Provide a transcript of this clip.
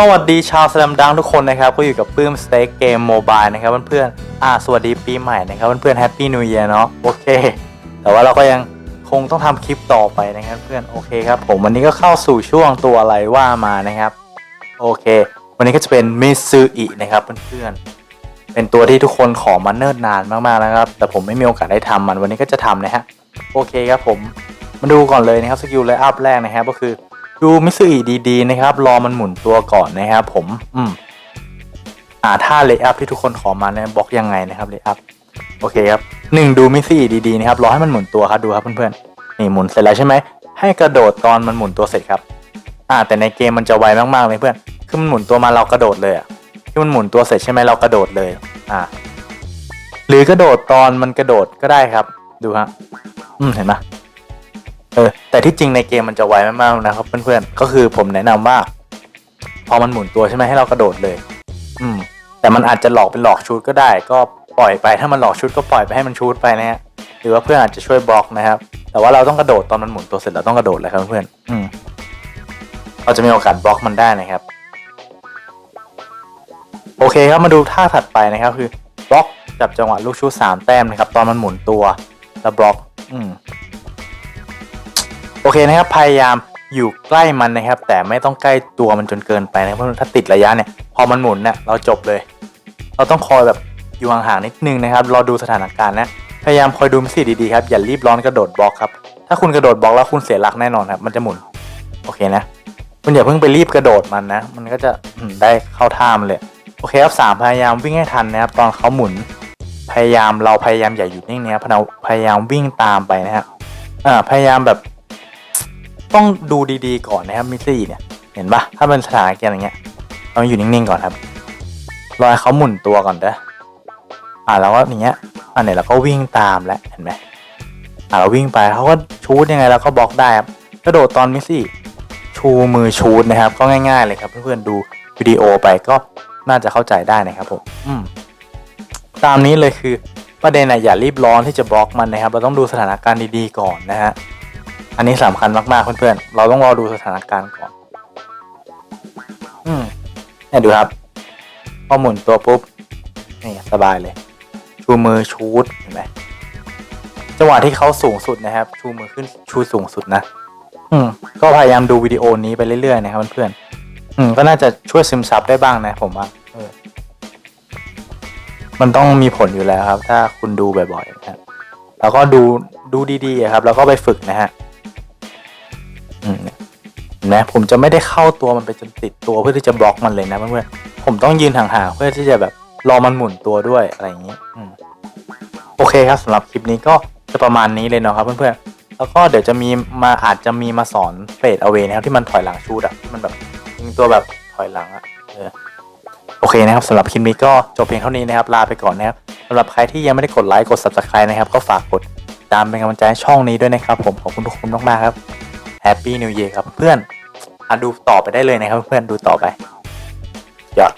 สวัสดีชาวสแลมดังทุกคนนะครับก็อยู่กับปื้มสเต็กเกมโมบายนะครับเพื่อนๆอ่าสวัสดีปีใหม่นะครับเพื่อนๆแฮปปี้นิว e ยร์เนาะโอเค แต่ว่าเราก็ยังคงต้องทำคลิปต่อไปนะครับเพื่อนโอเคครับผมวันนี้ก็เข้าสู่ช่วงตัวอะไรว่ามานะครับ โอเค วันนี้ก็จะเป็นมิซูอินะครับเพื่อนๆเป็นตัวที่ทุกคนขอมาเนิ่นนานมากๆนะครับ แต่ผมไม่มีโอกาสได้ทำมันวันนี้ก็จะทำนะฮะโอเคครับผมมาดูก่อนเลยนะครับสกิลไลอัพแรกนะครับก็คือ ดูมิสอีดีๆนะครับ รอมันหมุนตัวก่อนนะครับผม อืม อ่าท่าเลย์อัพที่ทุกคนขอมาเนี่ยบล็อกยังไงนะครับเลย์อัพโอเคครับหนึ่งดูมิสอีดีๆนะครับรอให้มันหมุนตัวครับดูครับเพื่อนๆนี่หมุนเสร็จแล้วใช่ไหมให้กระโดดตอนมันหมุนตัวเสร็จครับ อ่า แต่ในเกมมันจะไวมากๆเลยเพื่อนคือมันหมุนตัวมาเรากระโดดเลยอะคือมันหมุนตัวเสร็จใช่ไหมเรากระโดดเลย อ่า หรือกระโดดตอนมันกระโดดก็ได้ครับ ดูฮะอืมเห็นไหม แต่ที่จริงในเกมมันจะไวมากๆนะครับเพื่อนๆ ก็คือผมแนะนำว่า พอมันหมุนตัวใช่ไหมให้เรากระโดดเลย อืม แต่มันอาจจะหลอกเป็นหลอกชูดก็ได้ ก็ปล่อยไปถ้ามันหลอกชูดก็ปล่อยไปให้มันชูดไปนะฮะหรือว่าเพื่อนอาจจะช่วยบล็อกนะครับ แต่ว่าเราต้องกระโดดตอนมันหมุนตัวเสร็จเราต้องกระโดดเลยครับเพื่อนอืมเราจะมีโอกาสบล็อกมันได้นะครับ โอเคครับมาดูท่าถัดไปนะครับ คือบล็อกจับจังหวะลูกชูดสามแต้มนะครับ ตอนมันหมุนตัวแล้วบล็อก อืม โอเคนะครับพยายามอยู่ใกล้มันนะครับ แต่ไม่ต้องใกล้ตัวมันจนเกินไปนะครับเพราะถ้าติดระยะเนี่ยพอมันหมุนเนี่ยเราจบเลย เราต้องคอยแบบอยู่ห่างๆนิดนึงนะครับรอดูสถานการณ์นะพยายามคอยดูมิสซี่ดีๆครับอย่ารีบร้อนกระโดดบล็อกครับถ้าคุณกระโดดบล็อกแล้วคุณเสียหลักแน่นอนครับ มันจะหมุนโอเคนะคุณอย่าเพิ่งไปรีบกระโดดมันนะ มันก็จะได้เข้าท่ามเลยโอเคครับสามพยายามวิ่งให้ทันนะครับ ตอนเขาหมุน พยายามเราพยายามอย่าหยุดนิ่งนะครับพยายามวิ่งตามไปนะครับอ่าพยายามแบบ ต้องดูดีๆก่อนนะครับมิสซี่เนี่ย เห็นปะถ้าเป็นสถานการณ์อย่างเงี้ยเราอยู่นิ่งๆก่อนครับ รอให้เขาหมุนตัวก่อนเด้ออ่าแล้วก็อย่างเงี้ยอันไหนเราก็วิ่งตามแล้วเห็นไหมอ่าเราวิ่งไปเขาก็ชูดยังไงเราก็บล็อกได้ครับกระโดดตอนมิสซี่ชูมือชูดนะครับ ก็ง่าย ๆ เลยครับ เพื่อนๆดูวิดีโอไปก็น่าจะเข้าใจได้นะครับผมอืมตามนี้เลยคือประเด็นนะอย่ารีบร้อนที่จะบล็อกมันนะครับ เราต้องดูสถานการณ์ดีๆก่อนนะฮะ อันนี้สำคัญมากๆเพื่อนๆ เราต้องรอดูสถานการณ์ก่อน อืมเนี่ยดูครับ พอหมุนตัวปุ๊บ นี่สบายเลย ชูมือชูดเห็นไหมจังหวะที่เขาสูงสุดนะครับ ชูมือขึ้นชูสูงสุดนะ อืม ก็พยายามดูวิดีโอนี้ไปเรื่อยๆนะครับเพื่อนๆ อืม ก็น่าจะช่วยซึมซับได้บ้างนะผมว่าเออ มันต้องมีผลอยู่แล้วครับ ถ้าคุณดูบ่อยๆนะครับแล้วก็ดูดูดีๆครับ แล้วก็ไปฝึกนะฮะ ไหมผมจะไม่ได้เข้าตัวมันไปจนติดตัวเพื่อที่จะบล็อกมันเลยนะเพื่อนๆผมต้องยืนห่างๆเพื่อที่จะแบบรอมันหมุนตัวด้วยอะไรอย่างนี้อโอเคครับสำหรับคลิปนี้ก็จะประมาณนี้เลยเนาะครับเพื่อนๆแล้วก็เดี๋ยวจะมีมาอาจจะมีมาสอนเฟดเอาเวนะครับที่มันถอยหลังชูดอะที่มันแบบยิงตัวแบบถอยหลังอะเออโอเคนะครับสำหรับคลิปนี้ก็จบเพียงเท่านี้นะครับลาไปก่อนนะครับสำหรับใครที่ยังไม่ได้กดไลค์กด subscribe นะครับ ก็ฝากกดตามเป็นกำลังใจช่องนี้ด้วยนะครับ ผมขอบคุณทุกคนมากๆครับแฮปปี้นิว e ย r ครับเพื่อน อะดูต่อไปได้เลยนะครับเพื่อนดูต่อไปยอด